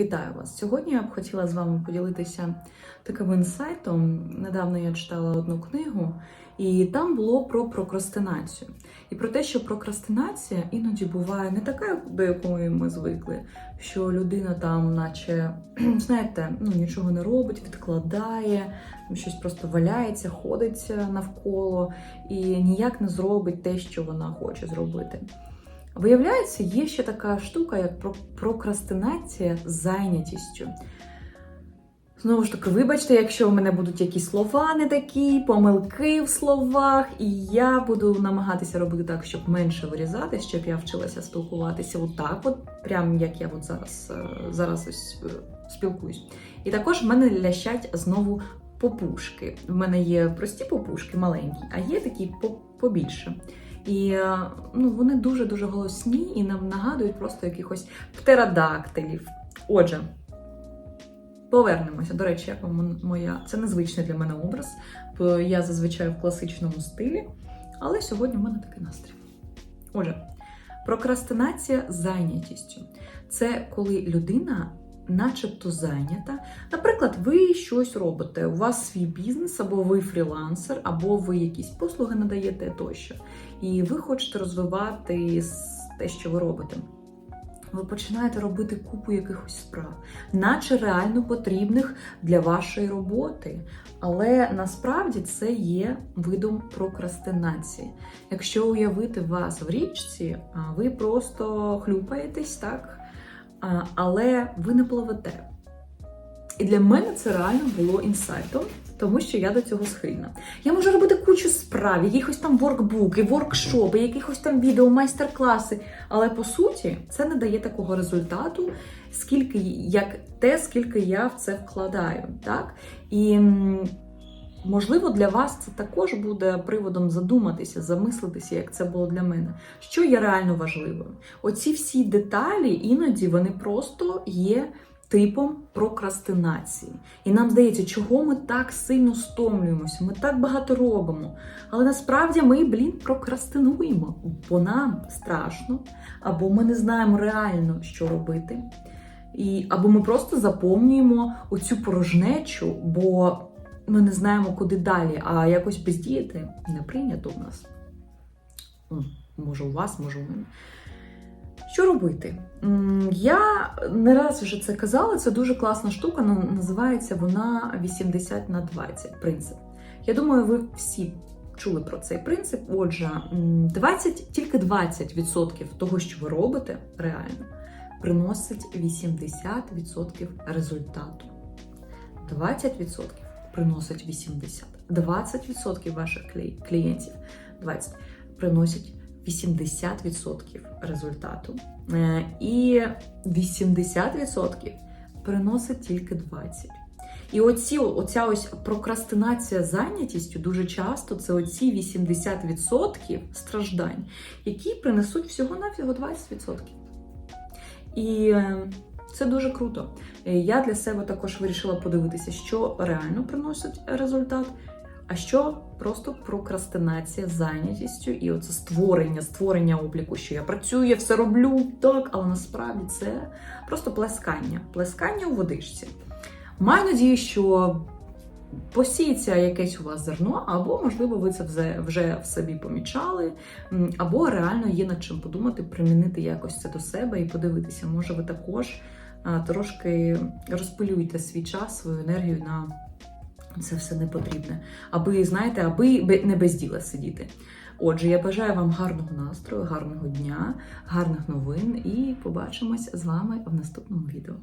Вітаю вас! Сьогодні я б хотіла з вами поділитися таким інсайтом. Недавно я читала одну книгу, і там було про прокрастинацію. І про те, що прокрастинація іноді буває не така, до якої ми звикли, що людина там, наче, знаєте, ну нічого не робить, відкладає, щось просто валяється, ходить навколо і ніяк не зробить те, що вона хоче зробити. Виявляється, є ще така штука, як прокрастинація з зайнятістю. Знову ж таки, вибачте, якщо у мене будуть якісь слова не такі, помилки в словах, і я буду намагатися робити так, щоб менше вирізати, щоб я вчилася спілкуватися отак, от, прям як я от зараз, е, зараз ось е, спілкуюсь. І також в мене лящать знову попушки. В мене є прості попушки, маленькі, а є такі побільше. І е, ну, вони дуже-дуже голосні і нам нагадують просто якихось птеродактилів. Отже, повернемося. До речі, як вам моя. Це незвичний для мене образ, бо я зазвичай в класичному стилі, але сьогодні в мене такий настрій. Отже, прокрастинація зайнятістю це коли людина. Начебто зайнята. Наприклад, ви щось робите, у вас свій бізнес, або ви фрілансер, або ви якісь послуги надаєте тощо і ви хочете розвивати те, що ви робите. Ви починаєте робити купу якихось справ, наче реально потрібних для вашої роботи. Але насправді це є видом прокрастинації. Якщо уявити вас в річці, ви просто хлюпаєтесь, так? Але ви не пливете. І для мене це реально було інсайтом, тому що я до цього схильна. Я можу робити кучу справ, якихось там воркбуки, воркшопи, якихось там відео, майстер-класи. Але по суті це не дає такого результату, скільки як те, скільки я в це вкладаю. Так? І можливо для вас це також буде приводом задуматися, замислитися, як це було для мене. Що є реально важливим? Оці всі деталі іноді вони просто є типом прокрастинації. І нам здається, чого ми так сильно стомлюємося, ми так багато робимо. Але насправді ми, блін, прокрастинуємо, бо нам страшно, або ми не знаємо реально, що робити. І, або ми просто заповнюємо оцю порожнечу, бо ми не знаємо, куди далі, а якось бездіяти не прийнято в нас. Може, у вас, може, у мене. Що робити? Я не раз вже це казала, це дуже класна штука. Називається вона 80 на 20 принцип. Я думаю, ви всі чули про цей принцип. Отже, 20, тільки 20% того, що ви робите, реально, приносить 80% результату. 20% приносить 80. 20% ваших клієнтів 20 приносять 80% результату. Е, І 80% приносить тільки 20%. І оці, оця ось прокрастинація зайнятістю дуже часто це оці 80% страждань, які принесуть всього-навсього 20%. І е, це дуже круто. Е, Я для себе також вирішила подивитися, що реально приносить результат, а що просто прокрастинація зайнятістю і оце створення, створення обліку, що я працюю, я все роблю так, але насправді це просто плескання, плескання у водичці. Маю надію, що посіється якесь у вас зерно, або, можливо, ви це вже, вже в собі помічали, або реально є над чим подумати, примінити якось це до себе і подивитися, може ви також трошки розпилюйте свій час, свою енергію на це все не потрібне, аби, знаєте, аби не без діла сидіти. Отже, я бажаю вам гарного настрою, гарного дня, гарних новин і побачимось з вами в наступному відео.